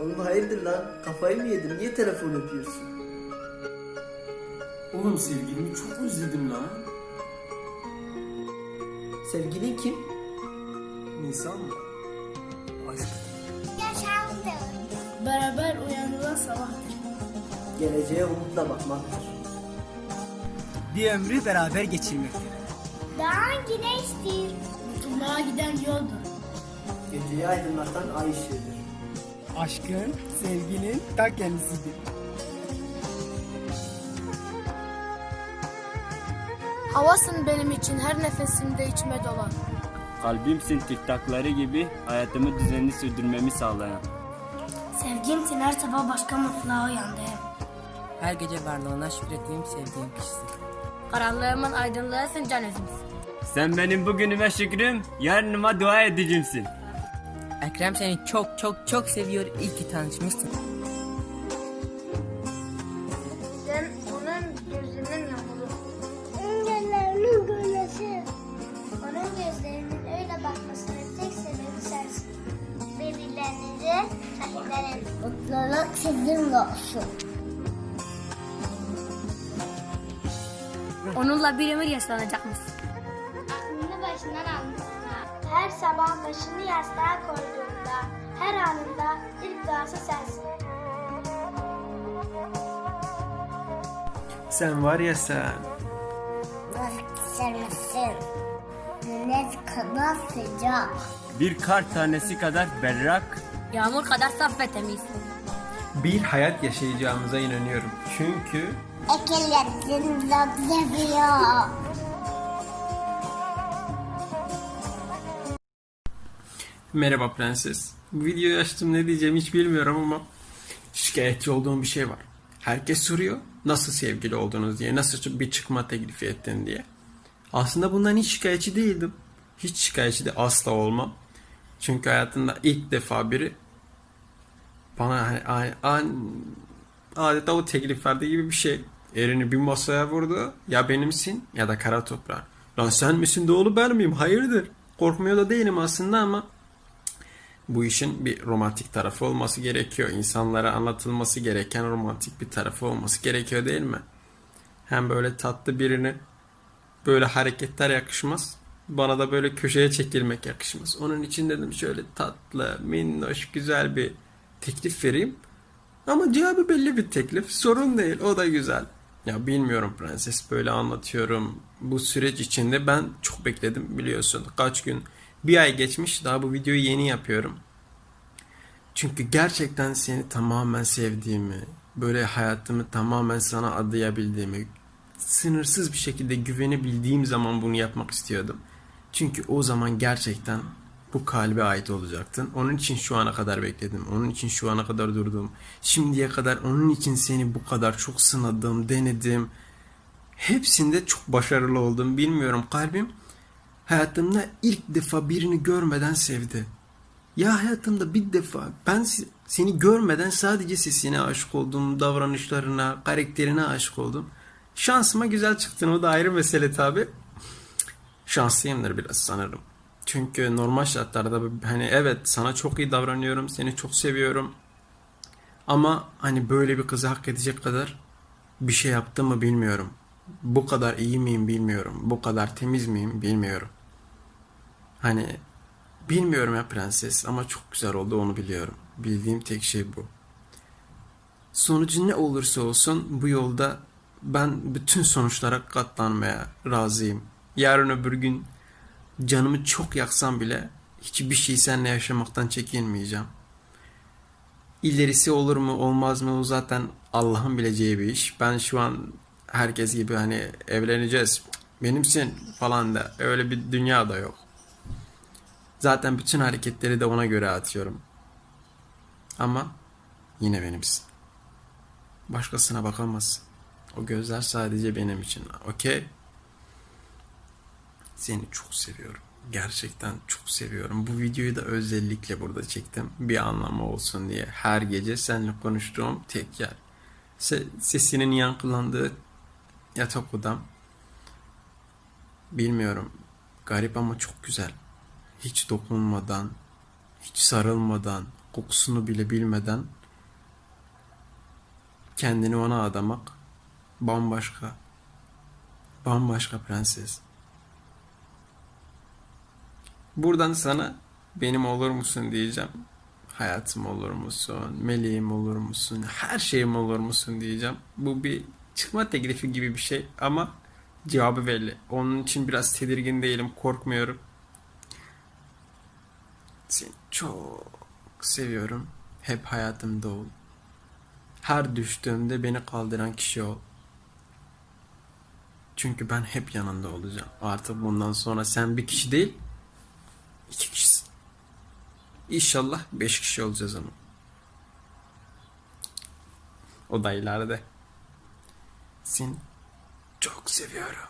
Oğlum hayırdır lan? Kafayı mı yedin? Niye telefon öpüyorsun? Oğlum sevgilimi çok özledim lan. Sevgilin kim? Nisan mı? Aşk. Beraber uyanılan sabahtır. Geleceğe umutla bakmaktır. Bir ömrü beraber geçirmektir. Daha güneştir. Mutluluğa giden yoldur. Geceyi aydınlatan ay ışığıdır. Aşkın, sevginin ta kendisidir. Havasın benim için her nefesimde içime dolan. Kalbimsin tiktakları gibi hayatımı düzenli sürdürmemi sağlayan. Sevgimsin her sabah başka mutluluğa uyandığım. Her gece varlığına şükrettiğim sevdiğim kişisin. Karanlığımın aydınlığısın can özümüz. Sen benim bugünüme şükrüm, yarınıma dua edicimsin. Ekrem seni çok çok çok seviyor. İyi ki tanışmışsın. Sen onun gözünün yağmuru. Gözlerinin gölgesi. Onun gözlerinin öyle bakmasının tek sebebi sensin. Birbirlerinize sahiplenin. Mutluluk sizinle olsun. Onunla bir ömür yaşlanacakmışsın. Aklını başından almışsın. Her sabah başını yastığa koyduğunda, her anında ilk duası sensin. Sen var ya sen. Sevmesin. Ne kadar sıcak. Bir kar tanesi kadar berrak, Yağmur kadar saf ve temiz. Bir hayat yaşayacağımıza inanıyorum. Çünkü Ekelerin seviyor. Merhaba prenses. Videoyu açtım ne diyeceğim hiç bilmiyorum ama şikayetçi olduğum bir şey var. Herkes soruyor nasıl sevgili oldunuz diye, nasıl bir çıkma teklifi ettin diye. Aslında bundan hiç şikayetçi değildim. Hiç şikayetçi de asla olmam. Çünkü hayatımda ilk defa biri bana hani a- a- adeta o teklif verdiği gibi bir şey. Elini bir masaya vurdu. Ya benimsin ya da kara toprağın. Lan sen misin doğulu ben miyim? Hayırdır? Korkmuyor da değilim aslında ama bu işin bir romantik tarafı olması gerekiyor. İnsanlara anlatılması gereken romantik bir tarafı olması gerekiyor değil mi? Hem böyle tatlı birini böyle hareketler yakışmaz. Bana da böyle köşeye çekilmek yakışmaz. Onun için dedim şöyle tatlı, minnoş, güzel bir teklif vereyim. Ama cevabı belli bir teklif. Sorun değil. O da güzel. Ya bilmiyorum prenses böyle anlatıyorum. Bu süreç içinde ben çok bekledim biliyorsun. Kaç gün bir ay geçmiş daha bu videoyu yeni yapıyorum. Çünkü gerçekten seni tamamen sevdiğimi, böyle hayatımı tamamen sana adayabildiğimi, sınırsız bir şekilde güvenebildiğim zaman bunu yapmak istiyordum. Çünkü o zaman gerçekten bu kalbe ait olacaktın. Onun için şu ana kadar bekledim. Onun için şu ana kadar durdum. Şimdiye kadar onun için seni bu kadar çok sınadım, denedim. Hepsinde çok başarılı oldum. Bilmiyorum kalbim hayatımda ilk defa birini görmeden sevdi. Ya hayatımda bir defa ben se- seni görmeden sadece sesine aşık oldum, davranışlarına, karakterine aşık oldum. Şansıma güzel çıktın o da ayrı mesele tabi. Şanslıyımdır biraz sanırım. Çünkü normal şartlarda hani evet sana çok iyi davranıyorum, seni çok seviyorum. Ama hani böyle bir kızı hak edecek kadar bir şey yaptım mı bilmiyorum. Bu kadar iyi miyim bilmiyorum. Bu kadar temiz miyim bilmiyorum. Hani bilmiyorum ya prenses ama çok güzel oldu onu biliyorum. Bildiğim tek şey bu. Sonucu ne olursa olsun bu yolda ben bütün sonuçlara katlanmaya razıyım. Yarın öbür gün canımı çok yaksam bile hiçbir şey seninle yaşamaktan çekinmeyeceğim. İlerisi olur mu olmaz mı o zaten Allah'ın bileceği bir iş. Ben şu an herkes gibi hani evleneceğiz benimsin falan da öyle bir dünya da yok. Zaten bütün hareketleri de ona göre atıyorum. Ama yine benimsin. Başkasına bakamazsın. O gözler sadece benim için. Okey? Seni çok seviyorum. Gerçekten çok seviyorum. Bu videoyu da özellikle burada çektim. Bir anlamı olsun diye. Her gece seninle konuştuğum tek yer. Se- sesinin yankılandığı yatak odam. Bilmiyorum. Garip ama çok güzel. Hiç dokunmadan, hiç sarılmadan, kokusunu bile bilmeden kendini ona adamak bambaşka. Bambaşka prenses. Buradan sana benim olur musun diyeceğim. Hayatım olur musun? Meleğim olur musun? Her şeyim olur musun diyeceğim. Bu bir çıkma teklifi gibi bir şey ama cevabı belli. Onun için biraz tedirgin değilim, korkmuyorum. Seni çok seviyorum. Hep hayatımda ol. Her düştüğümde beni kaldıran kişi ol. Çünkü ben hep yanında olacağım. Artık bundan sonra sen bir kişi değil, iki kişisin. İnşallah beş kişi olacağız ama. O da ileride. Seni çok seviyorum.